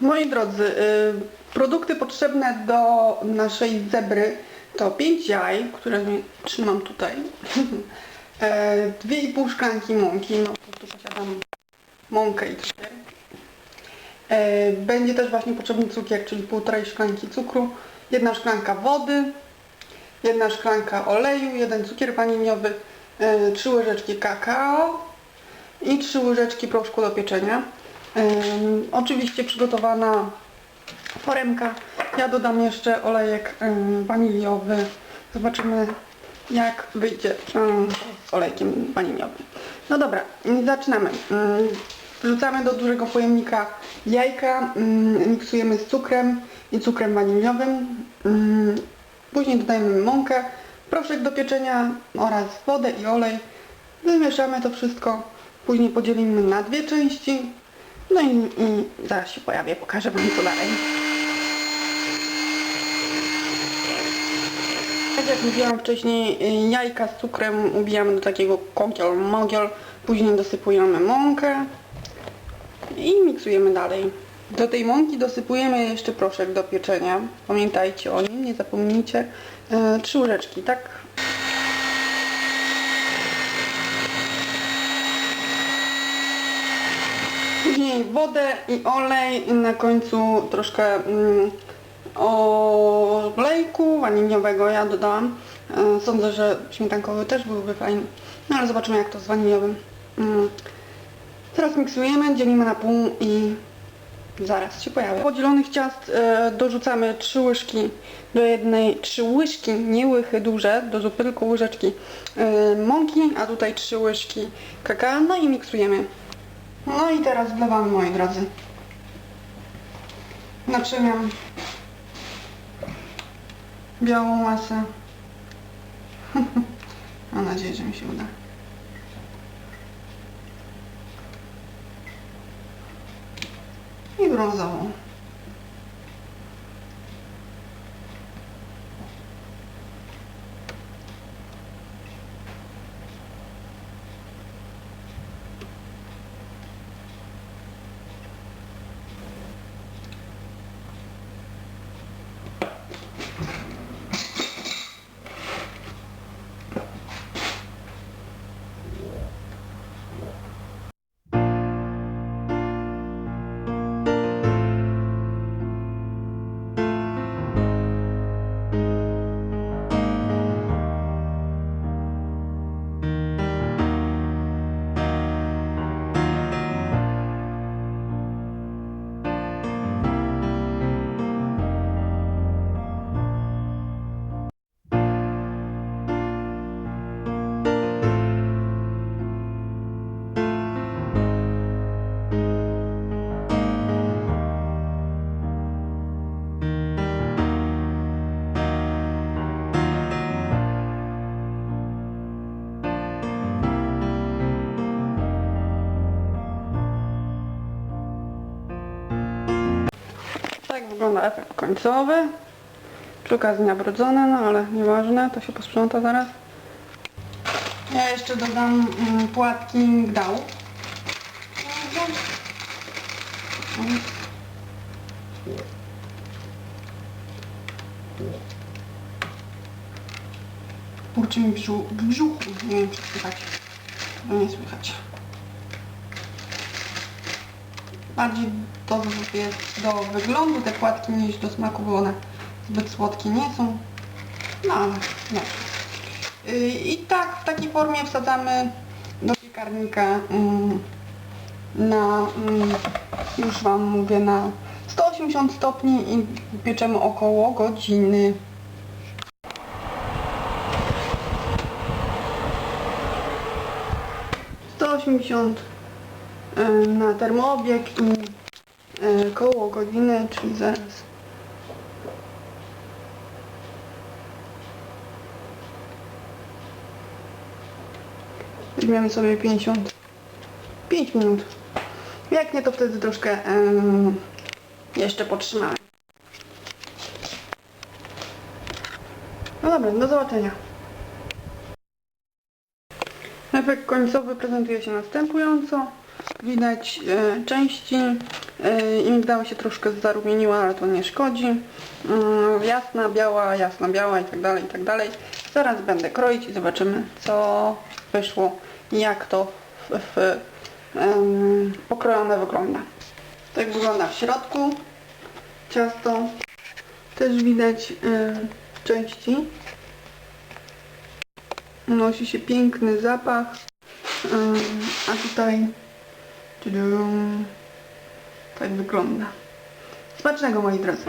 Moi drodzy, y, produkty potrzebne do naszej zebry to 5 jaj, które trzymam tutaj, e, 2,5 szklanki mąki, no tu posiadam mąkę i cukier. E, Będzie też właśnie potrzebny cukier, czyli półtorej szklanki cukru, jedna szklanka wody, jedna szklanka oleju, jeden cukier waniliowy, e, trzy łyżeczki kakao i trzy łyżeczki proszku do pieczenia. Oczywiście przygotowana foremka. Ja dodam jeszcze olejek waniliowy. Zobaczymy jak wyjdzie z olejkiem waniliowym. No dobra, zaczynamy. Wrzucamy do dużego pojemnika jajka, miksujemy z cukrem i cukrem waniliowym. Ym, Później dodajemy mąkę, proszek do pieczenia oraz wodę i olej. Wymieszamy to wszystko. Później podzielimy na dwie części. No i, i zaraz się pojawię, pokażę Wam co dalej. Tak jak mówiłam wcześniej, y, jajka z cukrem ubijamy do takiego kogiel, mogiel. Później dosypujemy mąkę i miksujemy dalej. Do tej mąki dosypujemy jeszcze proszek do pieczenia. Pamiętajcie o nim, nie zapomnijcie. E, Trzy łyżeczki, tak? Później wodę i olej i na końcu troszkę mm, olejku waniliowego ja dodałam. E, Sądzę, że śmietankowy też byłby fajny. No ale zobaczymy jak to z waniliowym. Mm. Teraz miksujemy, dzielimy na pół i zaraz się pojawi. Podzielonych ciast e, dorzucamy 3 łyżki do jednej, 3 łyżki, nie łychy duże, do zupy tylko łyżeczki e, mąki, a tutaj 3 łyżki kakao, no i miksujemy. No i teraz wlewamy, moi drodzy. Naczyniam białą masę. Mam nadzieję, że mi się uda. I brązową. Wygląda efekt końcowy. Przy okazji nabrodzone, no ale nieważne, to się posprząta zaraz. Ja jeszcze dodam mm, płatki migdału. Kurczy mi brzu- w brzuchu, nie wiem czy słychać. No nie słychać. Bardziej do, do wyglądu te płatki niż do smaku, bo one zbyt słodkie nie są. No ale. Yy, I tak w takiej formie wsadzamy do piekarnika mm, na, mm, już Wam mówię, na 180 stopni i pieczemy około godziny. Osiemdziesiąt na termoobieg i y, koło godziny, czyli zaraz. Weźmiemy sobie 55 minut. Jak nie, to wtedy troszkę em, jeszcze potrzymamy. No dobra, do zobaczenia. Efekt końcowy prezentuje się następująco. Widać e, części e, i migdała się troszkę zarumieniła, ale to nie szkodzi. Mm, jasna, biała, jasna, biała i tak dalej, i tak dalej. Zaraz będę kroić i zobaczymy co wyszło jak to w, w, pokrojone wygląda. Tak wygląda w środku ciasto. Też widać e, części. Unosi się piękny zapach. A tutaj tak wygląda. Smacznego moi drodzy.